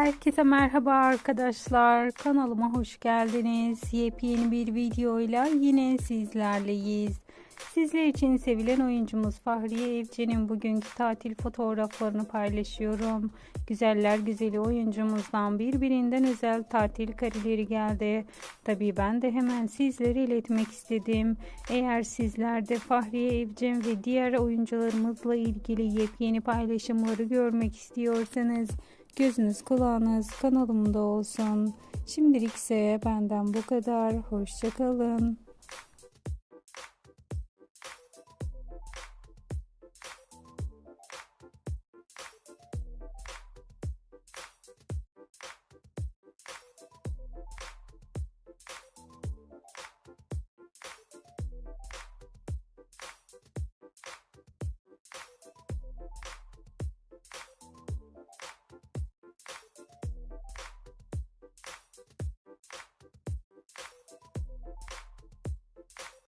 Herkese merhaba arkadaşlar. Kanalıma hoş geldiniz. Yepyeni bir videoyla yine sizlerleyiz. Sizler için sevilen oyuncumuz Fahriye Evcen'in bugünkü tatil fotoğraflarını paylaşıyorum. Güzeller güzeli oyuncumuzdan birbirinden özel tatil kareleri geldi. Tabii ben de hemen sizlere iletmek istedim. Eğer sizler de Fahriye Evcen ve diğer oyuncularımızla ilgili yepyeni paylaşımları görmek istiyorsanız Gözünüz kulağınız kanalımda olsun. Şimdilik ise benden bu kadar. Hoşçakalın.